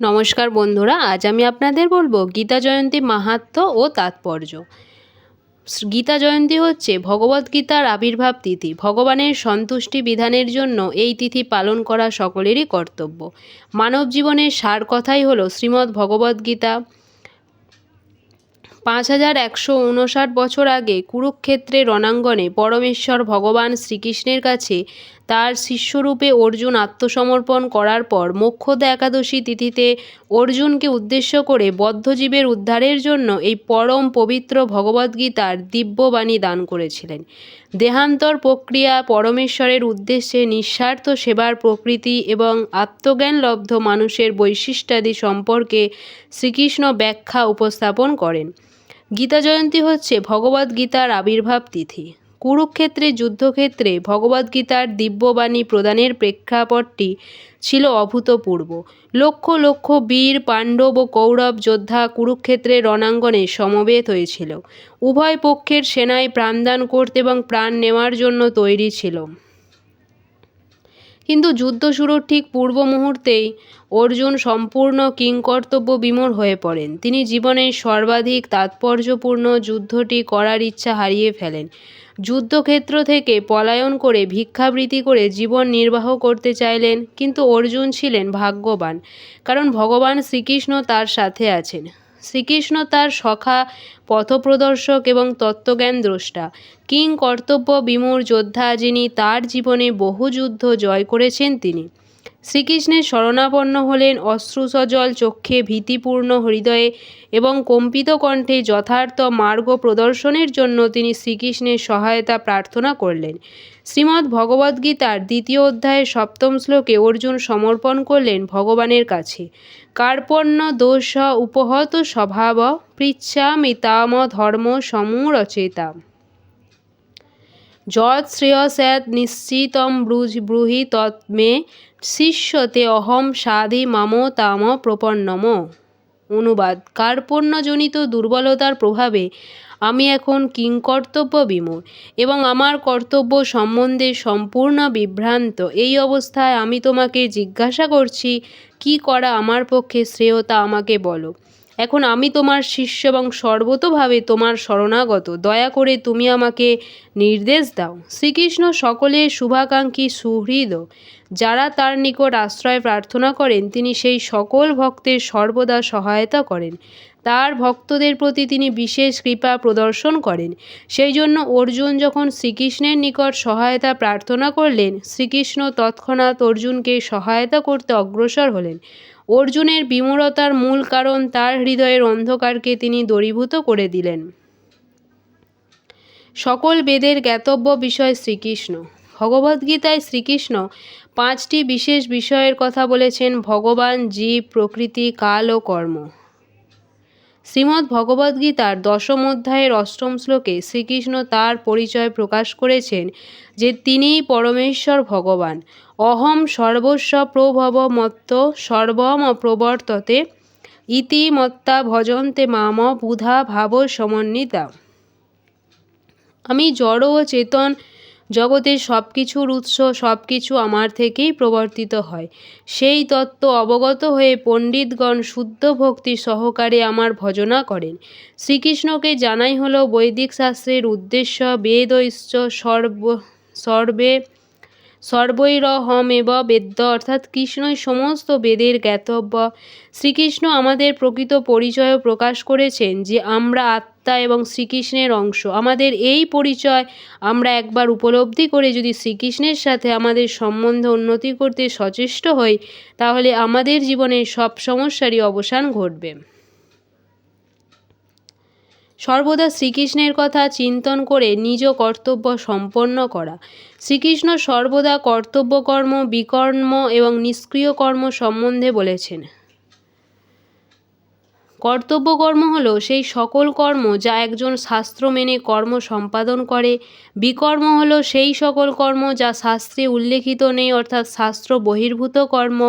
নমস্কার বন্ধুরা, আজ আমি আপনাদের বলব গীতা জয়ন্তী মাহাত্ম্য ও তাৎপর্য। গীতা জয়ন্তী হচ্ছে ভগবদ্গীতার আবির্ভাব তিথি। ভগবানের সন্তুষ্টি বিধানের জন্য এই তিথি পালন করা সকলেরই কর্তব্য। মানব জীবনের সার কথাই হলো শ্রীমদ্ ভগবদ্গীতা পাঁচ হাজার একশো উনষাট বছর আগে কুরুক্ষেত্রে রণাঙ্গনে পরমেশ্বর ভগবান শ্রীকৃষ্ণের কাছে তার শিষ্যরূপে অর্জুন আত্মসমর্পণ করার পর মোক্ষদা একাদশী তিথিতে অর্জুনকে উদ্দেশ্য করে বদ্ধজীবের উদ্ধারের জন্য এই পরম পবিত্র ভগবদ্গীতার দিব্যবাণী দান করেছিলেন। দেহান্তর প্রক্রিয়া পরমেশ্বরের উদ্দেশ্যে নিঃস্বার্থ সেবার প্রকৃতি এবং আত্মজ্ঞানলব্ধ মানুষের বৈশিষ্ট্যাদি সম্পর্কে শ্রীকৃষ্ণ ব্যাখ্যা উপস্থাপন করেন। গীতা জয়ন্তী হচ্ছে ভগবদ্গীতার আবির্ভাব তিথি। কুরুক্ষেত্রে, যুদ্ধক্ষেত্রে ভগবদ্গীতার দিব্যবাণী প্রদানের প্রেক্ষাপটটি ছিল অভূতপূর্ব। লক্ষ লক্ষ বীর, পাণ্ডব ও কৌরব, যোদ্ধা কুরুক্ষেত্রের রণাঙ্গনে সমবেত হয়েছিল। উভয় পক্ষের সেনায় প্রাণদান করতে এবং প্রাণ নেওয়ার জন্য তৈরি ছিল। কিন্তু যুদ্ধ শুরুর ঠিক পূর্ব মুহূর্তেই অর্জুন সম্পূর্ণ কিংকর্তব্য বিমূঢ় হয়ে পড়েন। তিনি জীবনের সর্বাধিক তাৎপর্যপূর্ণ যুদ্ধটি করার ইচ্ছা হারিয়ে ফেলেন। যুদ্ধক্ষেত্র থেকে পলায়ন করে ভিক্ষাবৃত্তি করে জীবন নির্বাহ করতে চাইলেন, কিন্তু অর্জুন ছিলেন ভাগ্যবান, কারণ ভগবান শ্রীকৃষ্ণ তার সাথে আছেন। শ্রীকৃষ্ণ তার সখা, পথপ্রদর্শক এবং তত্ত্বজ্ঞান দ্রষ্টা, কিং কর্তব্য বিমূর যোদ্ধা যিনি তার জীবনে বহু যুদ্ধ জয় করেছেন তিনি। শ্রীকৃষ্ণের শরণাপন্ন হলেন অশ্রুসজল চক্ষে ভীতিপূর্ণ হৃদয়ে এবং কম্পিত কণ্ঠে যথার্থ মার্গ প্রদর্শনের জন্য তিনি শ্রীকৃষ্ণের সহায়তা প্রার্থনা করলেন। শ্রীমদ্ ভগবদ্গীতার দ্বিতীয় অধ্যায়ের সপ্তম শ্লোকে অর্জুন সমর্পণ করলেন ভগবানের কাছে। কার্পণ্য দোষ উপহত স্বভাব পৃচ্ছামিতাম ধর্ম সমূরচেতা যৎ শ্রেয়স্যাৎ নিশ্চিতম ব্রুজ ব্রুহি তৎমে শিষ্যতে অহম সাধি মাম তাম প্রপন্নম। অনুবাদ, কার্পণ্যজনিত দুর্বলতার প্রভাবে আমি এখন কিংকর্তব্য বিমূঢ় এবং আমার কর্তব্য সম্বন্ধে সম্পূর্ণ বিভ্রান্ত। এই অবস্থায় আমি তোমাকে জিজ্ঞাসা করছি, কি করা আমার পক্ষে শ্রেয়তা আমাকে বলো। এখন আমি তোমার শিষ্য এবং সর্বতোভাবে তোমার শরণাগত। দয়া করে তুমি আমাকে নির্দেশ দাও। শ্রীকৃষ্ণ সকলে শুভাকাঙ্ক্ষী সুহৃদ। যারা তার নিকট আশ্রয় প্রার্থনা করেন, তিনি সেই সকল ভক্তের সর্বদা সহায়তা করেন। তার ভক্তদের প্রতি তিনি বিশেষ কৃপা প্রদর্শন করেন। সেই জন্য অর্জুন যখন শ্রীকৃষ্ণের নিকট সহায়তা প্রার্থনা করলেন, শ্রীকৃষ্ণ তৎক্ষণাৎ অর্জুনকে সহায়তা করতে অগ্রসর হলেন। অর্জুনের বিমূঢ়তার মূল কারণ তার হৃদয়ের অন্ধকারকে তিনি দূরীভূত করে দিলেন। সকল বেদের জ্ঞাতব্য বিষয় শ্রীকৃষ্ণ। ভগবদ্গীতায় শ্রীকৃষ্ণ পাঁচটি বিশেষ বিষয়ের কথা বলেছেন ভগবান, জীব, প্রকৃতি, কাল ও কর্ম। শ্রীমদ্ ভগবদ্গীতার দশম অধ্যায়ের অষ্টম শ্লোকে শ্রীকৃষ্ণ তার পরিচয় প্রকাশ করেছেন যে তিনিই পরমেশ্বর ভগবান। অহম সর্বস্ব প্রভব মত্ত সর্বম প্রবর্ততে ইতি মত্তা ভজন্তে মাম বুধা ভাব সমন্বিতা। আমি জড় ও চেতন জগতের সব কিছুর উৎস সব কিছু আমার থেকেই প্রবর্তিত হয়। সেই তত্ত্ব অবগত হয়ে পণ্ডিতগণ শুদ্ধ ভক্তি সহকারে আমার ভজনা করেন। শ্রীকৃষ্ণকে জানাই হলো বৈদিক শাস্ত্রের উদ্দেশ্য বেদ সর্ব সর্বে সর্বৈরহমেব বেদ্য, অর্থাৎ কৃষ্ণই সমস্ত বেদের জ্ঞাতব্য। শ্রীকৃষ্ণ আমাদের প্রকৃত পরিচয় প্রকাশ করেছেন যে আমরা আত্মা এবং শ্রীকৃষ্ণের অংশ। আমাদের এই পরিচয় আমরা একবার উপলব্ধি করে যদি শ্রীকৃষ্ণের সাথে আমাদের সম্বন্ধ উন্নতি করতে সচেষ্ট হই, তাহলে আমাদের জীবনের সব সমস্যারই অবসান ঘটবে। সর্বদা শ্রীকৃষ্ণের কথা চিন্তন করে নিজ কর্তব্য সম্পন্ন করা। শ্রীকৃষ্ণ সর্বদা কর্তব্যকর্ম, বিকর্ম এবং নিষ্ক্রিয় কর্ম সম্বন্ধে বলেছেন। কর্তব্যকর্ম হলো সেই সকল কর্ম যা একজন শাস্ত্র মেনে কর্ম সম্পাদন করে। বিকর্ম হলো সেই সকল কর্ম যা শাস্ত্রে উল্লেখিত নেই, অর্থাৎ শাস্ত্র বহির্ভূত কর্ম।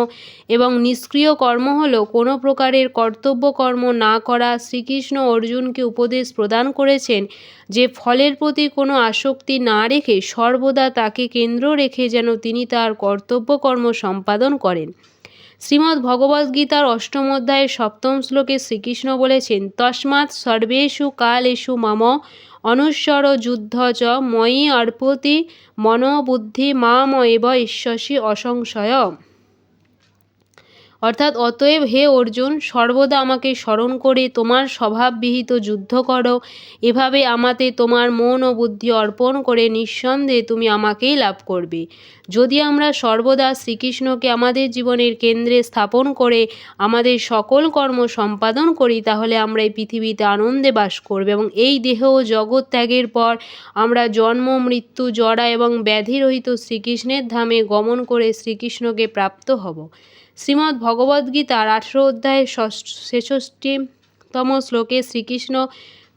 এবং নিষ্ক্রিয় কর্ম হলো কোনো প্রকারের কর্তব্য কর্ম না করা শ্রীকৃষ্ণ অর্জুনকে উপদেশ প্রদান করেছেন, যে ফলের প্রতি কোনো আসক্তি না রেখে সর্বদা তাকে কেন্দ্র রেখে যেন তিনি তার কর্তব্য কর্ম সম্পাদন করেন। শ্রীমদ্ ভগবদ্গীতার অষ্টম অধ্যায়ের সপ্তম শ্লোকে শ্রীকৃষ্ণ বলেছেন, তস্মাৎ সর্বেষু কালেষু মাম অনুস্বর যুদ্ধ চ ময়ী অর্পতি মনোবুদ্ধি মাম এব ঈশ্বসী অসংশয়। অর্থাৎ অতএব হে অর্জুন, সর্বদা আমাকে স্মরণ করে তোমার স্বভাববিহিত যুদ্ধ করো। এভাবে আমাতে তোমার মন ও বুদ্ধি অর্পণ করে নিঃসন্দেহে তুমি আমাকেই লাভ করবে। যদি আমরা সর্বদা শ্রীকৃষ্ণকে আমাদের জীবনের কেন্দ্রে স্থাপন করে আমাদের সকল কর্ম সম্পাদন করি, তাহলে আমরা এই পৃথিবীতে আনন্দে বাস করবে এবং এই দেহ ও জগৎ ত্যাগের পর আমরা জন্ম, মৃত্যু, জরা এবং ব্যাধিরহিত শ্রীকৃষ্ণের ধামে গমন করে শ্রীকৃষ্ণকে প্রাপ্ত হব। শ্রীমদ্ ভগবদ্গীতার আঠেরো অধ্যায়ের ছেষট্টিতম শ্লোকে শ্রীকৃষ্ণ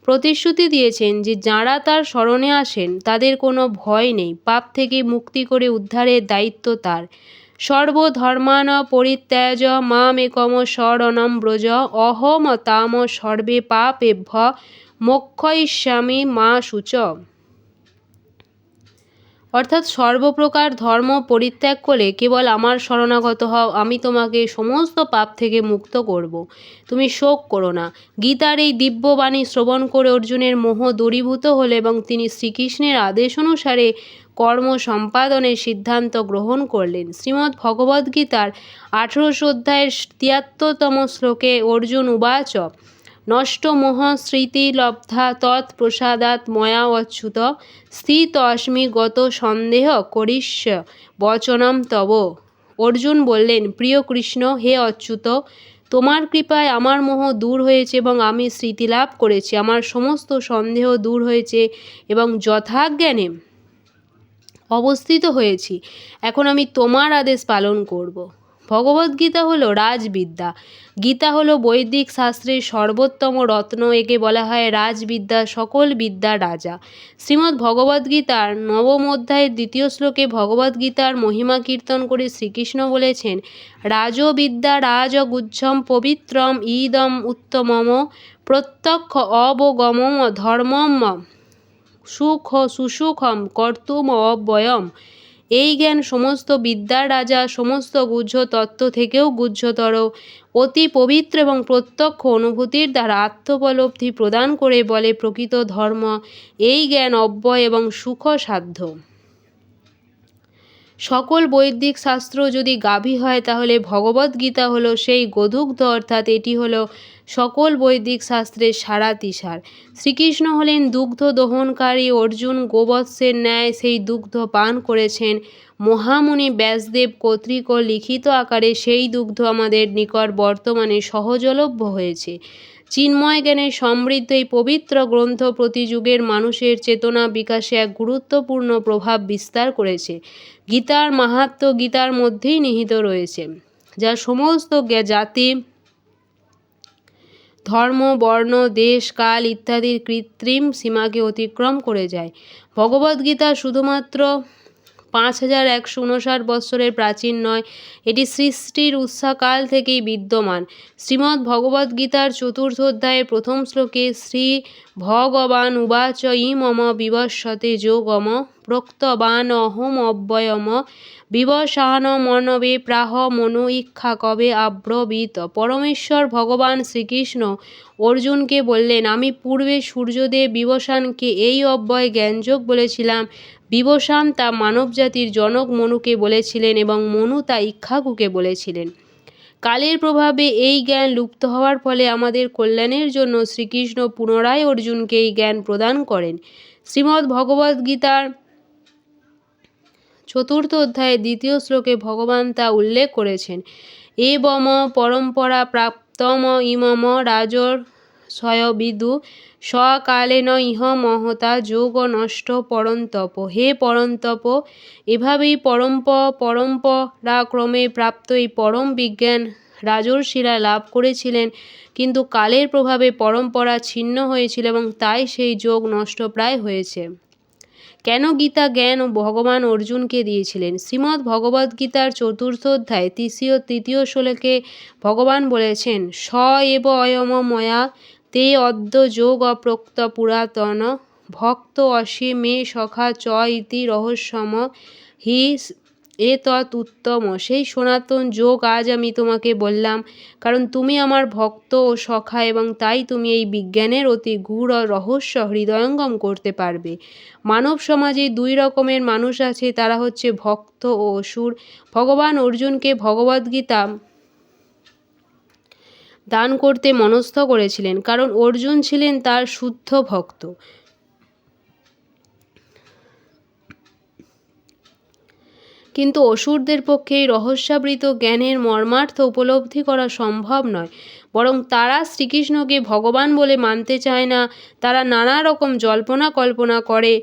প্রতিশ্রুতি দিয়েছেন যে যাঁরা তার স্মরণে আসেন, তাদের কোনো ভয় নেই। পাপ থেকে মুক্তি করে উদ্ধারের দায়িত্ব তার। সর্বধর্মান পরিত্যাজ মাম একম শরণম ব্রজ অহম তাম সর্বে পাপেভ্য মোক্ষয়িষ্যামি মা সূচ। অর্থাৎ সর্বপ্রকার ধর্ম পরিত্যাগ করে কেবল আমার শরণাগত হও, আমি তোমাকে সমস্ত পাপ থেকে মুক্ত করব। তুমি শোক করো না। গীতার এই দিব্যবাণী শ্রবণ করে অর্জুনের মোহ দূরীভূত হলে এবং তিনি শ্রীকৃষ্ণের আদেশ অনুসারে কর্ম সম্পাদনের সিদ্ধান্ত গ্রহণ করলেন। শ্রীমদ্ ভগবদ্গীতার আঠেরোশো অধ্যায়ের তিয়াত্তরতম শ্লোকে অর্জুন উবাচ নষ্ট মোহ স্মৃতি লব্ধা তৎপ্রসাদাৎ ময়া অচ্যুত। স্থিত অস্মি গত সন্দেহ করিষ্য বচনম তব। অর্জুন বললেন, প্রিয় কৃষ্ণ, হে অচ্যুত, তোমার কৃপায় আমার মোহ দূর হয়েছে এবং আমি স্মৃতি লাভ করেছি। আমার সমস্ত সন্দেহ দূর হয়েছে এবং যথাজ্ঞানে অবস্থিত হয়েছি। এখন আমি তোমার আদেশ পালন করব। ভগবদ্গীতা হলো রাজবিদ্যা। গীতা হলো বৈদিক শাস্ত্রের সর্বোত্তম রত্ন, একে বলা হয় রাজবিদ্যা, সকল বিদ্যা রাজা। শ্রীমদ্ ভগবদ্গীতার নবম অধ্যায়ের দ্বিতীয় শ্লোকে ভগবদ্গীতার মহিমা কীর্তন করে শ্রীকৃষ্ণ বলেছেন, রাজবিদ্যা রাজগুচ্ছম পবিত্রম ইদম উত্তমম প্রত্যক্ষ অবগম ধর্মম সুখ সুসুখম কর্তুম অব্যয়ম। এই জ্ঞান সমস্ত বিদ্যার রাজা, সমস্ত গুহ্য তত্ত্ব থেকেও গুহ্যতর। অতি পবিত্র এবং প্রত্যক্ষ অনুভূতির দ্বারা আত্মোপলব্ধি প্রদান করে বলে প্রকৃত ধর্ম। এই জ্ঞান অব্যয় এবং সুখ সাধ্য সকল বৈদিক শাস্ত্র যদি গাভী হয়, তাহলে ভগবদ্গীতা হলো সেই গোধুগ্ধ অর্থাৎ এটি হলো সকল বৈদিক শাস্ত্রের সারা তিসার। শ্রীকৃষ্ণ হলেন দুগ্ধ দহনকারী, অর্জুন গোবৎসের ন্যায় সেই দুগ্ধ পান করেছেন। মহামুনি ব্যাসদেব কর্তৃক লিখিত আকারে সেই দুগ্ধ আমাদের নিকট বর্তমানে সহজলভ্য হয়েছে। চিন্ময় জ্ঞানে সমৃদ্ধ এই পবিত্র গ্রন্থ প্রতি যুগের মানুষের চেতনা বিকাশে এক গুরুত্বপূর্ণ প্রভাব বিস্তার করেছে। গীতার মাহাত্ম গীতার মধ্যেই নিহিত রয়েছে, যা সমস্ত জাতি, ধর্ম, বর্ণ, দেশ, কাল ইত্যাদির কৃত্রিম সীমাকে অতিক্রম করে যায়। ভগবদ্গীতা শুধুমাত্র পাঁচ হাজার একশো উনষাট বৎসরের প্রাচীন নয়। এটি সৃষ্টির উৎসাকাল থেকেই বিদ্যমান। শ্রীমদ্ ভগবদ্গীতার চতুর্থ অধ্যায়ের প্রথম শ্লোকে শ্রী ভগবান উবাচ ই মম যোগম প্রোক্তবান অহম অব্যয়ম। বিবসান মনবে প্রাহ মনু ইক্ষা কবে আব্রবীত। পরমেশ্বর ভগবান শ্রীকৃষ্ণ অর্জুনকে বললেন, আমি পূর্বে সূর্যদেব বিবসানকে এই অব্যয় জ্ঞানযোগ বলেছিলাম। বিবসান তা মানবজাতির জনক মনুকে বলেছিলেন এবং মনু তা ইক্ষাকুকে বলেছিলেন। কালের প্রভাবে এই জ্ঞান লুপ্ত হওয়ার ফলে আমাদের কল্যাণের জন্য শ্রীকৃষ্ণ পুনরায় অর্জুনকে এই জ্ঞান প্রদান করেন। শ্রীমদ্ ভগবদ্গীতার চতুর্থ অধ্যায়ে দ্বিতীয় শ্লোকে ভগবান তা উল্লেখ করেছেন, এবম পরম্পরা প্রাপ্তম ইমম রাজর স্বয়বিদু সকালেন ইহ মহতা, যোগ নষ্ট পরন্তপ। হে পরন্তপ, এভাবেই পরম্প, পরম্পরাক্রমে প্রাপ্ত এই পরম বিজ্ঞান রাজর্ষিরা লাভ করেছিলেন। কিন্তু কালের প্রভাবে পরম্পরা ছিন্ন হয়েছিল এবং তাই সেই যোগ নষ্ট প্রায় হয়েছে। কেন গীতা, জ্ঞান ও ভগবান অর্জুনকে দিয়েছিলেন? শ্রীমদ্ ভগবদ্গীতার চতুর্থ অধ্যায় তৃতীয় তৃতীয় শ্লোকে ভগবান বলেছেন স এব অয়ম ময়া তে অদ্য যোগ অপ্রোক্ত পুরাতন। ভক্ত অসি মে সখা চ ইতি রহস্যম। হি এ তৎ উত্তম। সেই সনাতন যোগ আজ আমি তোমাকে বললাম, কারণ তুমি আমার ভক্ত ও সখা এবং তাই তুমি এই বিজ্ঞানের অতি গূঢ় রহস্য হৃদয়ঙ্গম করতে পারবে। মানব সমাজে দুই রকমের মানুষ আছে, তারা হচ্ছে ভক্ত ও অসুর। ভগবান অর্জুনকে ভগবদ্গীতা দান করতে মনস্থ করেছিলেন, কারণ অর্জুন ছিলেন তার শুদ্ধ ভক্ত। কিন্তু অসুরদের পক্ষে রহস্যাবৃত জ্ঞানের মর্মার্থ উপলব্ধি করা সম্ভব নয়, বরং তারা শ্রীকৃষ্ণকে ভগবান বলে মানতে চায় না, তারা নানা রকম জল্পনা কল্পনা করে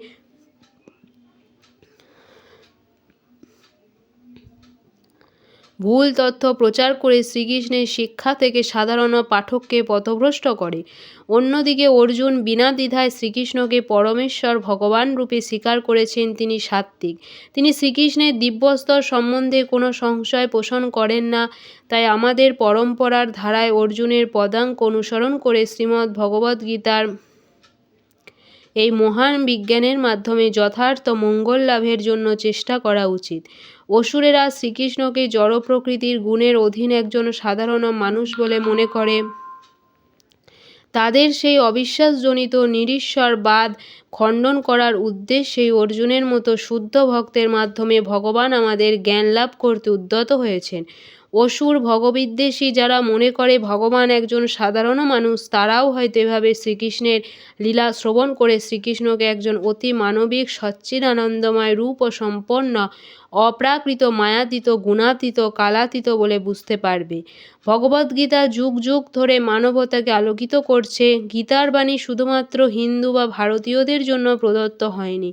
ভুল তথ্য প্রচার করে শ্রীকৃষ্ণের শিক্ষা থেকে সাধারণ পাঠককে পথভ্রষ্ট করে। অন্যদিকে অর্জুন বিনা দ্বিধায় শ্রীকৃষ্ণকে পরমেশ্বর ভগবান রূপে স্বীকার করেছেন তিনি সাত্ত্বিক। তিনি শ্রীকৃষ্ণের দিব্যস্তর সম্বন্ধে কোনো সংশয় পোষণ করেন না। তাই আমাদের পরম্পরার ধারায় অর্জুনের পদাঙ্ক অনুসরণ করে শ্রীমদ্ ভগবদ্গীতার এই মহান বিজ্ঞানের মাধ্যমে যথার্থ মঙ্গল লাভের জন্য চেষ্টা করা উচিত। অসুরেরা শ্রীকৃষ্ণকে জড় প্রকৃতির গুণের অধীন একজন সাধারণ মানুষ বলে মনে করে। তাদের সেই অবিশ্বাসজনিত নিরীশ্বরবাদ খণ্ডন করার উদ্দেশ্যেই অর্জুনের মতো শুদ্ধ ভক্তের মাধ্যমে ভগবান আমাদের জ্ঞান লাভ করতে উদ্যত হয়েছেন। অসুর ভগবিদ্বেষী যারা মনে করে ভগবান একজন সাধারণ মানুষ, তারাও হয়তো এভাবে শ্রীকৃষ্ণের লীলা শ্রবণ করে শ্রীকৃষ্ণকে একজন অতি মানবিক সচ্চিদ আনন্দময় রূপ ও সম্পন্ন, অপ্রাকৃত, মায়াতীত, গুণাতীত, কালাতীত বলে বুঝতে পারবে। ভগবদ্গীতা যুগ যুগ ধরে মানবতাকে আলোকিত করছে। গীতার বাণী শুধুমাত্র হিন্দু বা ভারতীয়দের জন্য প্রদত্ত হয়নি।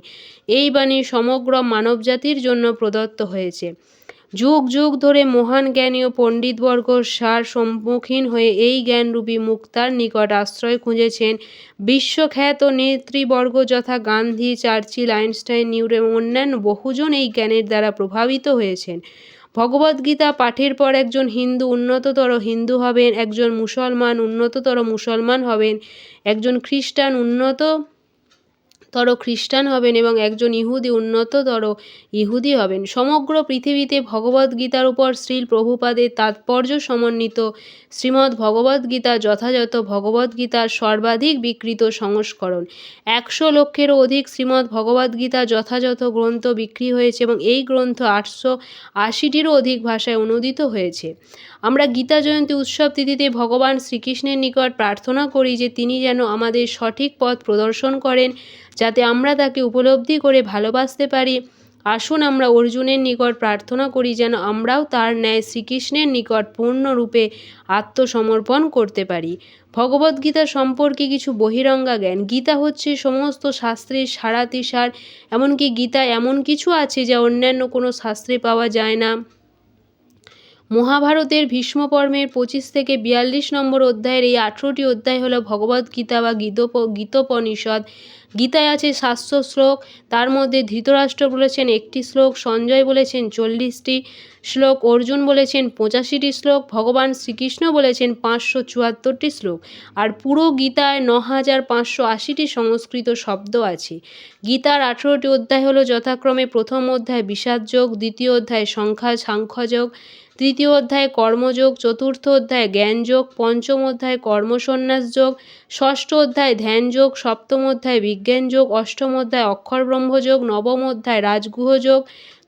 এই বাণী সমগ্র মানবজাতির জন্য প্রদত্ত হয়েছে। যুগ যুগ ধরে মহান জ্ঞানী ও পণ্ডিতবর্গ সার সম্মুখীন হয়ে এই জ্ঞানরূপী মুক্তার নিকট আশ্রয় খুঁজেছেন। বিশ্বখ্যাত নেতৃবর্গ যথা গান্ধী, চার্চিল, আইনস্টাইন নিউর এবং অন্যান্য বহুজন এই জ্ঞানের দ্বারা প্রভাবিত হয়েছেন। ভগবদ্গীতা পাঠের পর একজন হিন্দু উন্নততর হিন্দু হবেন, একজন মুসলমান উন্নততর মুসলমান হবেন, একজন খ্রিস্টান উন্নত তর খ্রিস্টান হবেন এবং একজন ইহুদি, উন্নততর ইহুদি হবেন। সমগ্র পৃথিবীতে ভগবদ্গীতার উপর শ্রীল প্রভুপাদের তাৎপর্য সমন্বিত শ্রীমদ্ ভগবদ্গীতা যথাযথ ভগবদ্গীতার সর্বাধিক বিকৃত সংস্করণ। একশো লক্ষেরও অধিক শ্রীমদ্ ভগবদ্গীতা যথাযথ গ্রন্থ বিক্রি হয়েছে এবং এই গ্রন্থ আটশো আশিটিরও অধিক ভাষায় অনুদিত হয়েছে। আমরা গীতা জয়ন্তী উৎসব তিথিতে ভগবান শ্রীকৃষ্ণের নিকট প্রার্থনা করি যে তিনি যেন আমাদের সঠিক পথ প্রদর্শন করেন যাতে আমরা তাকে উপলব্ধি করে ভালোবাসতে পারি। আসুন আমরা অর্জুনের নিকট প্রার্থনা করি যেন আমরাও তার ন্যায় শ্রীকৃষ্ণের নিকট পূর্ণরূপে আত্মসমর্পণ করতে পারি। ভগবদ্গীতা সম্পর্কে কিছু বহিরঙ্গা জ্ঞান। গীতা হচ্ছে সমস্ত শাস্ত্রের সারাতিসার, এমনকি গীতা এমন কিছু আছে যা অন্যান্য কোনো শাস্ত্রে পাওয়া যায় না। মহাভারতের ভীষ্ম পর্বের পঁচিশ থেকে বিয়াল্লিশ নম্বর অধ্যায়ের এই আঠেরোটি অধ্যায় হলো ভগবদ্গীতা বা গীতোপ গীতোপনিষদ। গীতায় আছে সাতশো শ্লোক, তার মধ্যে ধৃতরাষ্ট্র বলেছেন একটি শ্লোক, সঞ্জয় বলেছেন চল্লিশটি শ্লোক, অর্জুন বলেছেন পঁচাশিটি শ্লোক, ভগবান শ্রীকৃষ্ণ বলেছেন পাঁচশো চুয়াত্তরটি শ্লোক। আর পুরো গীতায় ন হাজার পাঁচশো আশিটি সংস্কৃত শব্দ আছে। গীতার আঠেরোটি অধ্যায় হলো যথাক্রমে প্রথম অধ্যায় বিষাদযোগ, দ্বিতীয় অধ্যায় সংখ্যা, সাংখ্যযোগ তৃতীয় অধ্যায় কর্মযোগ, চতুর্থ অধ্যায় জ্ঞানযোগ, পঞ্চম অধ্যায় কর্মসন্ন্যাস যোগ ষষ্ঠ অধ্যায় ধ্যানযোগ, সপ্তম অধ্যায় বিজ্ঞানযোগ, অষ্টম অধ্যায় অক্ষর ব্রহ্মযোগ, নবম অধ্যায় রাজগুহ যোগ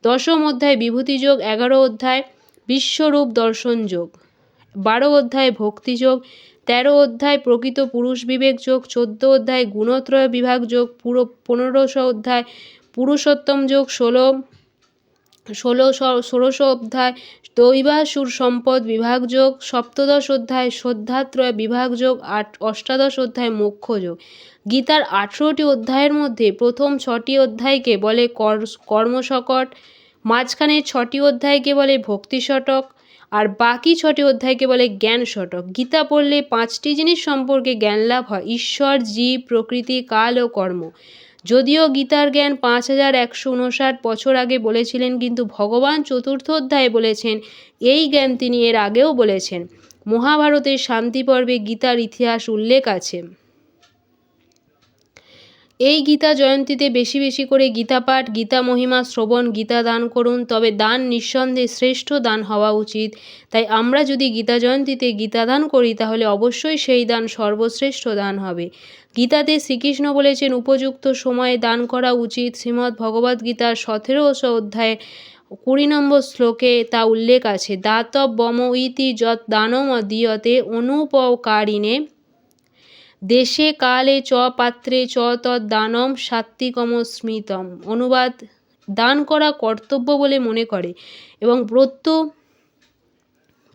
দশম অধ্যায় বিভূতিযোগ, এগারো অধ্যায় বিশ্বরূপ দর্শন যোগ বারো অধ্যায় ভক্তিযোগ, তেরো অধ্যায় প্রকৃত পুরুষ বিবেক যোগ চোদ্দ অধ্যায় গুণত্রয় বিভাগ যোগ পুরো পনেরোশো অধ্যায় পুরুষোত্তম যোগ ষোলো ষোলো ষোড়শ অধ্যায় দৈবাসুর সম্পদ বিভাগযোগ সপ্তদশ অধ্যায়, শ্রদ্ধাত্রয় বিভাগযোগ আট, অষ্টাদশ অধ্যায় মোক্ষযোগ গীতার আঠেরোটি অধ্যায়ের মধ্যে প্রথম ছটি অধ্যায়কে বলে কর্মশকট মাঝখানে ছটি অধ্যায়কে বলে ভক্তি শটক আর বাকি ছটি অধ্যায়কে বলে জ্ঞান শটক গীতা পড়লে পাঁচটি জিনিস সম্পর্কে জ্ঞান লাভ হয়, ঈশ্বর, জীব, প্রকৃতি, কাল ও কর্ম। যদিও গীতার জ্ঞান পাঁচ হাজার একশো উনষাট বছর আগে বলেছিলেন, কিন্তু ভগবান চতুর্থ অধ্যায়ে বলেছেন, এই জ্ঞান তিনি এর আগেও বলেছেন। মহাভারতের শান্তি পর্বে গীতার ইতিহাস উল্লেখ আছে। এই গীতা জয়ন্তীতে বেশি বেশি করে গীতা পাঠ, গীতা মহিমা শ্রবণ, গীতা দান করুন, তবে দান নিঃসন্দেহে শ্রেষ্ঠ দান হওয়া উচিত। তাই আমরা যদি গীতা জয়ন্তীতে গীতা দান করি, তাহলে অবশ্যই সেই দান সর্বশ্রেষ্ঠ দান হবে। গীতাতে শ্রীকৃষ্ণ বলেছেন, উপযুক্ত সময়ে দান করা উচিত। শ্রীমদ্ ভগবদ্গীতার সতেরোশো অধ্যায়ে কুড়ি নম্বর শ্লোকে তা উল্লেখ আছে দাতব্যম ইতি যৎ দানম দীয়তে অনুপকারিণে, দেশে কালে চ পাত্রে চ তদ্দানম সাত্বিকম স্মৃতম। অনুবাদ দান করা কর্তব্য বলে মনে করে এবং ব্রত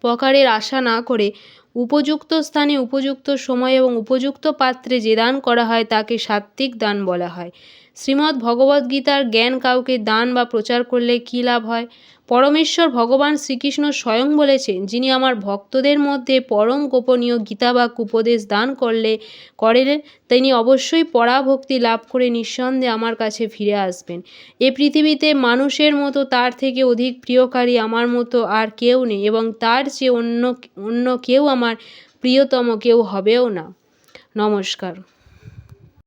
প্রকারের আশা না করে উপযুক্ত স্থানে উপযুক্ত সময় এবং উপযুক্ত পাত্রে যে দান করা হয় তাকে সাত্ত্বিক দান বলা হয়। শ্রীমদ্ ভগবদ্গীতার জ্ঞান কাউকে দান বা প্রচার করলে কী লাভ হয়? পরমেশ্বর ভগবান শ্রীকৃষ্ণ স্বয়ং বলেছেন, যিনি আমার ভক্তদের মধ্যে পরম গোপনীয় গীতাবাক্য উপদেশ দান করলে, করেন, তিনি অবশ্যই পরাভক্তি লাভ করে নিঃসন্দেহে আমার কাছে ফিরে আসবেন। এ পৃথিবীতে মানুষের মতো তার থেকে অধিক প্রিয়কারী আমার মতো আর কেউ নেই এবং তার চেয়ে অন্য অন্য কেউ আমার প্রিয়তম কেউ হবেও না। নমস্কার।